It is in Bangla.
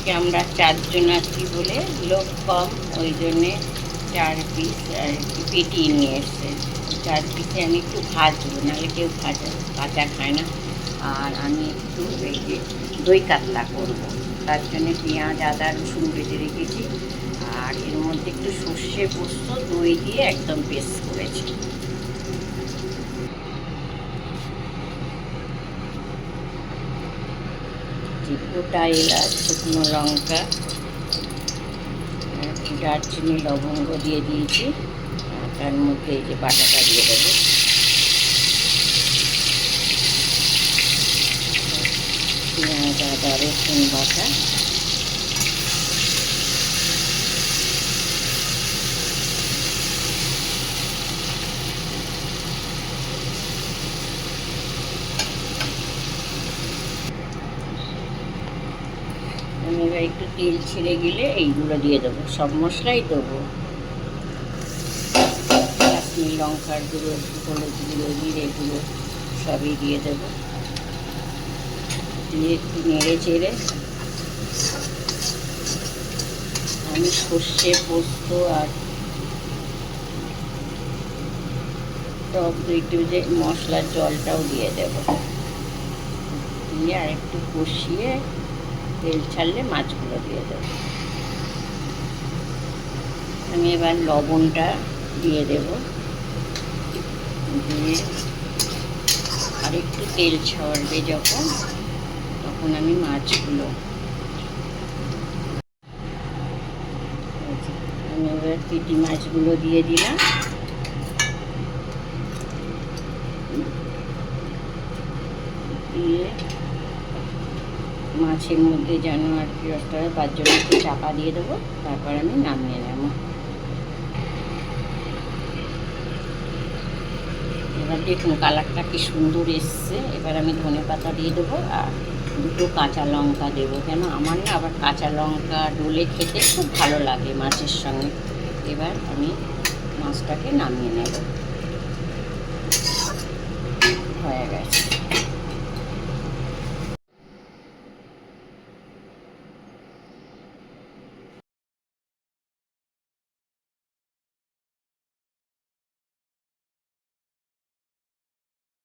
আজকে আমরা চারজন আছি বলে লোক কম, ওই জন্যে চার পিস আর কি পেটি নিয়ে এসছে। চার পিসে আমি একটু ভাজবো, নাহলে কেউ ভাজা কাঁচা খায় না। আর আমি একটু এই যে দই কাতলা করব। তার জন্যে পেঁয়াজ, আদা, রসুন বেটে রেখেছি। আর এর মধ্যে একটু সর্ষে পোস্ত, দই দিয়ে একদম পেস্ট করেছি। যে গোটা এলাচ, শুকনো লঙ্কা দারচিনি, লবঙ্গ দিয়ে দিয়েছি। তার মধ্যে এই যে বাটাটা দিয়ে দেবো। পেঁয়াজ, আদা, রসুন বাটা। আমি এবার একটু তেল ছেড়ে গেলে এইগুলো দিয়ে দেবো। সব মশলাই দেবো। কাশ্মীর লঙ্কার গুঁড়ো, হলুদ গুঁড়ো, জিরে গুঁড়ো, সবই দিয়ে দেবো। দিয়ে একটু নেড়ে চেড়ে আমি সর্ষে পোস্ত আর টক দই যে মশলার জলটাও দিয়ে দেবো। দিয়ে আর একটু কষিয়ে তেল ছাড়লে মাছগুলো দিয়ে দেবো। আমি এবার লবণটা দিয়ে দেব। দিয়ে আর একটু তেল ছাড়বে যখন, তখন আমি মাছগুলো আমি এবার পিটি মাছগুলো দিয়ে দিলাম। দিয়ে মাছের মধ্যে যেন আর কি রসটা হয়, তার জন্য একটু চাপা দিয়ে দেবো তারপর আমি নামিয়ে নেব। এবার দেখুন কালারটা কি সুন্দর এসছে। এবার আমি ধনে পাতা দিয়ে দেবো আর দুটো কাঁচা লঙ্কা দেবো। কেন? আমার না আবার কাঁচা লঙ্কা ডলে খেতে খুব ভালো লাগে মাছের সঙ্গে। এবার আমি মাছটাকে নামিয়ে নেব। হয়ে গেছে।